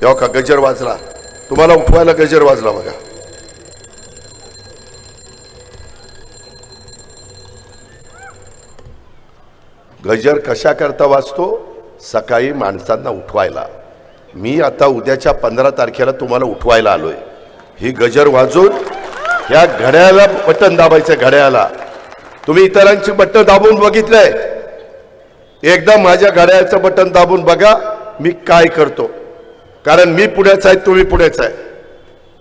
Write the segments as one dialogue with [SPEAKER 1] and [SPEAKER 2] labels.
[SPEAKER 1] तेव्हा का गजर वाजला? तुम्हाला उठवायला गजर वाजला बघा. गजर कशा करता वाजतो? सकाळी माणसांना उठवायला. मी आता उद्याच्या पंधरा तारखेला तुम्हाला उठवायला आलोय. ही गजर वाजून या घड्याला बटन दाबायचं घड्याला. तुम्ही इतरांची बटन दाबून बघितलंय? एकदा माझ्या घड्याळचं बटन दाबून बघा मी काय करतो. कारण मी पुण्याचा आहे तुम्ही पुण्याचा आहे.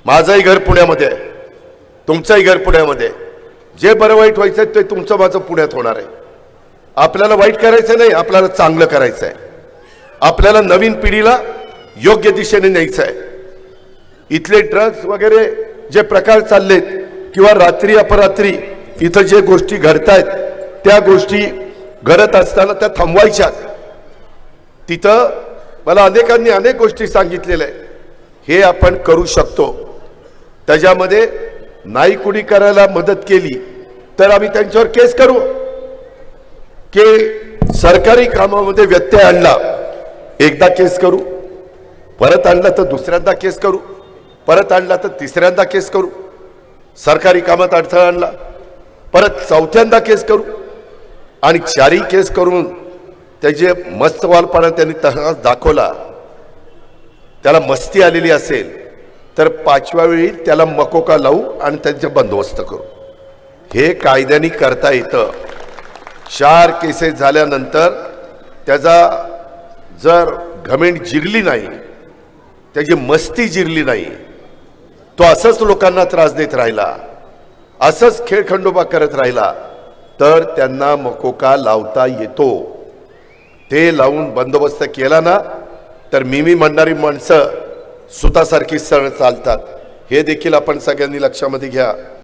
[SPEAKER 1] माझंही घर पुण्यामध्ये आहे. तुमचंही घर पुण्यामध्ये जे बरं वाईट व्हायचं आहे ते तुमचं माझं पुण्यात होणार आहे. आपल्याला वाईट करायचं नाही आपल्याला चांगलं करायचं आहे. आपल्याला नवीन पिढीला योग्य दिशेने न्यायचं आहे. इथले ड्रग्स वगैरे जे प्रकार चाललेत किंवा रात्री अपरात्री इथं जे गोष्टी घडतायत त्या गोष्टी घडत असताना त्या थांबवायच्या तिथं मला अनेकांनी अनेक गोष्टी सांगितलेल्या आहे हे आपण करू शकतो. त्याच्यामध्ये नाही कुणी करायला मदत केली तर आम्ही त्यांच्यावर केस करू. की सरकारी कामामध्ये व्यत्यय आणला एकदा केस करू. परत आणला तर दुसऱ्यांदा केस करू. परत आणला तर तिसऱ्यांदा केस करू. सरकारी कामात अडथळा आणला परत चौथ्यांदा केस करू. आणि चारही केस करून त्याचे मस्त वालपणा त्यांनी तसाच दाखवला. त्याला मस्ती आलेली असेल तर पाचव्या वेळी त्याला मकोका लावू आणि त्यांचा बंदोबस्त करू. हे कायद्याने करता येतं. चार केसेस झाल्यानंतर त्याचा जर घमेंट जिरली नाही त्याची मस्ती जिरली नाही तो असंच लोकांना त्रास देत राहिला असंच खेळखंडोबा करत राहिला तर त्यांना मकोका लावता येतो. ते लावून बंदोबस्त केला ना तर मी मी म्हणणारी माणसं सुतासारखी सण चालतात. हे देखील आपण सगळ्यांनी लक्षामध्ये घ्या.